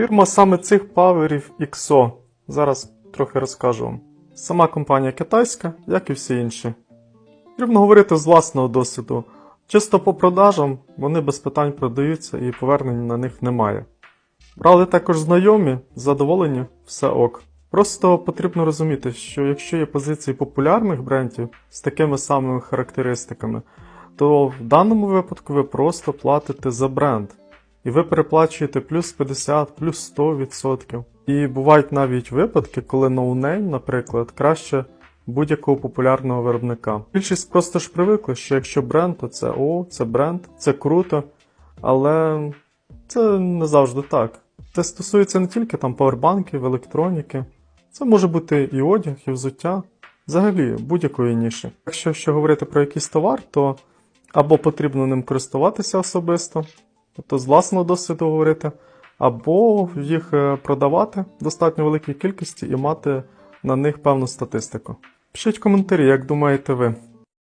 Фірма саме цих паверів XO. Зараз трохи розкажу вам. Сама компанія китайська, як і всі інші. Потрібно говорити з власного досвіду. Чисто по продажам вони без питань продаються і повернень на них немає. Брали також знайомі, задоволені, все ок. Просто потрібно розуміти, що якщо є позиції популярних брендів з такими самими характеристиками, то в даному випадку ви просто платите за бренд. І ви переплачуєте плюс 50, плюс 100%. І бувають навіть випадки, коли ноунейм, наприклад, краще будь-якого популярного виробника. Більшість просто ж привикли, що якщо бренд, то це о, це бренд, це круто, але це не завжди так. Це стосується не тільки там павербанків, електроніки, це може бути і одяг, і взуття, взагалі будь-якої ніші. Якщо ще говорити про якийсь товар, то або потрібно ним користуватися особисто, тобто з власного досвіду говорити, або їх е, продавати в достатньо великій кількості і мати на них певну статистику. Пишіть коментарі, як думаєте ви.